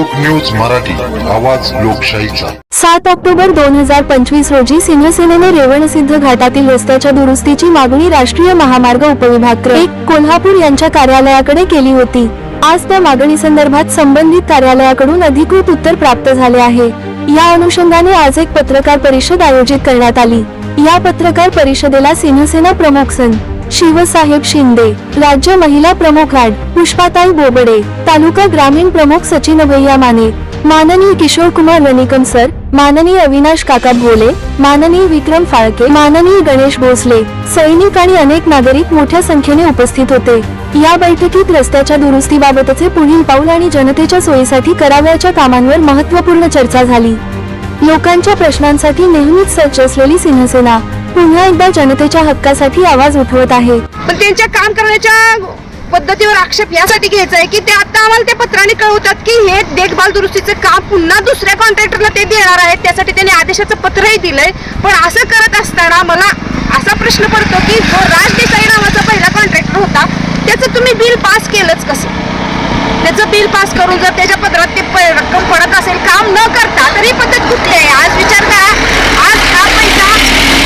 लोक न्यूज मराठी आवाज लोकशाहीचा. सात ऑक्टोबर दोन हजार पंचवीस रोजी शिवसेनेने रेवणसिद्ध घाटातील रस्त्याच्या दुरुस्तीची मागणी राष्ट्रीय महामार्ग उपविभाग क्रमांक एक कोल्हापूर यांच्या कार्यालयाकडे केली होती. आज त्या मागणी संदर्भात संबंधित कार्यालयाकडून अधिकृत उत्तर प्राप्त झाले आहे. या अनुषंगाने आज एक पत्रकार परिषद आयोजित करण्यात आली. या पत्रकार परिषदेला सिंहसेना प्रमुख सन शिवसाहेब शिंदे राज्य महिला प्रमुख ऍड पुष्पाताई बोबडे तालुका ग्रामीण प्रमुख सचिन भैया माने माननीय किशोर कुमार रनिकम सर माननीय अविनाश काका भोले माननीय विक्रम फाळके माननीय गणेश भोसले सैनिक आणि अनेक नागरिक मोठ्या संख्येने उपस्थित होते. या बैठकीत रस्त्याच्या दुरुस्तीबाबतचे पुढील पाऊल आणि जनतेच्या सोयीसाठी करावयाच्या कामांवर महत्त्वपूर्ण चर्चा झाली. लोकांच्या प्रश्नांसाठी नेहमीच सज्ज असलेली सिंहसेना पुन्हा एकदा जनतेच्या हक्कासाठी आवाज उठवत आहे. पण त्यांच्या काम करण्याच्या पद्धतीवर आक्षेप यासाठी घ्यायचा आहे की ते आता आम्हाला ते पत्राने कळवतात की हे देखभाल दुरुस्तीचं काम पुन्हा दुसऱ्या कॉन्ट्रॅक्टरला ते देणार आहेत. त्यासाठी त्यांनी आदेशाचं पत्रही दिलंय. पण असं करत असताना मला असा प्रश्न पडतो की जो राज देसाई नावाचा पहिला कॉन्ट्रॅक्टर होता त्याचं तुम्ही बिल पास केलंच कसं? त्याचं बिल पास करून जर त्याच्या पत्रात ते रक्कम पडत असेल काम न करता तर ही पद्धत कुठली आहे? आज विचार करा आज हा पैसा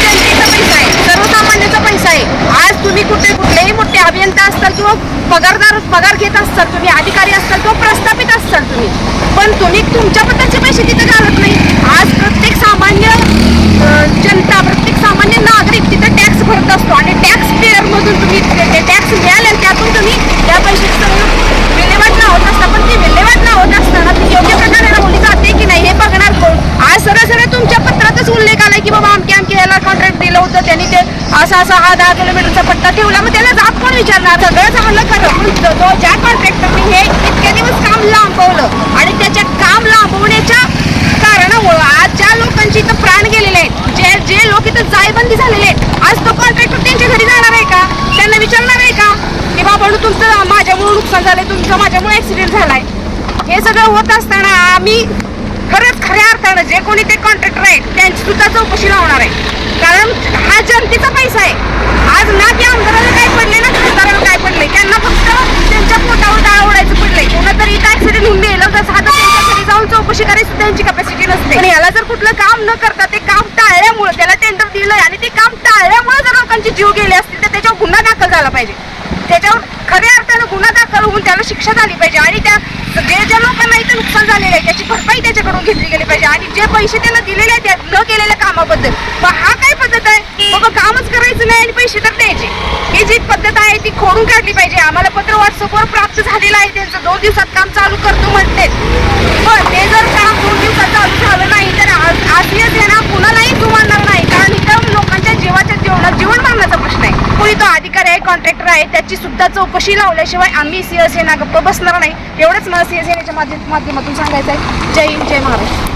जनतेचा पैसा आहे सर्वसामान्याचा पैसा आहे आज तुम्ही कुठे कुठलेही मोठे अभियंता असताल किंवा पगारदार पगार घेत असताल तुम्ही अधिकारी असताल किंवा प्रस्थापित असताल तुम्ही. पण तुम्ही तुमच्या पद्धतीचे पैसे तिथे घालत नाही. आज प्रत्येक सामान्य जनता प्रत्येक सामान्य नागरिक तिथे टॅक्स भरत असतो आणि टॅक्स पेअरमधून तुम्ही तुम्ही टॅक्स मिळाले त्यातून तुम्ही त्या पैशाचं विल्हेवाट लावत असता. पण ती विल्हेवाट लावत असताना ती योग्य प्रकारे लावली जाते की नाही हे बघणार कोण? आज सरळ सरळ तुमच्या पत्रातच उल्लेख आलाय की बाबा अमके अमके याला कॉन्ट्रॅक्ट दिलं होतं. त्यांनी ते असा असा हा दहा किलोमीटरचा पट्टा ठेवला मग त्याला जात विचारणार सगळं चांगलं खरं पण जो ज्या कॉन्ट्रॅक्टरने हे इतके दिवस काम लांबवलं आणि त्याच्या काम लांबवण्याच्या कारणामुळं आज ज्या लोकांची इथं प्राण गेलेले आहेत जे जे लोक इथं जायबंदी झालेले आहेत आज तो कॉन्ट्रॅक्टर त्यांच्या घरी जाणार आहे का? त्यांना विचारणार आहे का? की बाबा तुमचं माझ्यामुळे नुकसान झालंय तुमचं माझ्यामुळे ऍक्सिडेंट झालाय. हे सगळं होत असताना आम्ही खरंच खऱ्या अर्थानं जे कोणी ते कॉन्ट्रॅक्टर आहेत त्यांची सुद्धा चौकशी लावणार आहे. कारण हा जनते पैसा आहे आज ना की आमदाराला काय पडले ना खासदाराला काय पडले त्यांना फक्त त्यांच्या पोटावर डाळ ओढायचं पडलंय कोणातरी इथं ऍक्सिडेंट होऊन गेलं तर साधं त्यांच्या घरी जाऊन चौकशी करायची सुद्धा त्यांची कॅपॅसिटी नसते पण याला जर कुठलं काम न करता ते काम टाळल्यामुळे त्याला टेंडर दिलंय आणि ते काम टाळल्यामुळे जर लोकांचे जीव गेले असतील तर त्याच्यावर गुन्हा दाखल झाला पाहिजे. त्याच्यावर खऱ्या अर्थानं गुन्हा दाखल होऊन त्याला शिक्षा झाली पाहिजे आणि त्या जे ज्या लोकांना इथं नुकसान झालेलं आहे त्याची भरपाई त्याच्याकडून घेतली गेली पाहिजे आणि जे पैसे त्याला दिलेले आहेत त्या न केलेल्या कामाबद्दल. मग हा काय पद्धत आहे? बाबा कामच करायचं नाही आणि पैसे तर द्यायचे. ही जी पद्धत आहे ती खोडून काढली पाहिजे. आम्हाला पत्र व्हॉट्सअपवर प्राप्त झालेलं आहे त्यांचं दोन दिवसात काम चालू करतो म्हणते पण ते जर काम दोन दिवसात चालू झालं नाही तर आज आज ना कुणालाही जुमानणार नाही कारण इथं लोकांच्या जीवाच्या जीवनात जीवन मारण्याचा प्रश्न आहे कोणी तो अधिकारी आहे कॉन्ट्रॅक्टर आहे त्याची सुद्धा चौकशी लावल्याशिवाय आम्ही शिवसेना गप्प बसणार नाही. एवढंच मला शिवसेनेच्या माध्यमातून सांगायचं आहे जय हिंद जय महाराष्ट्र.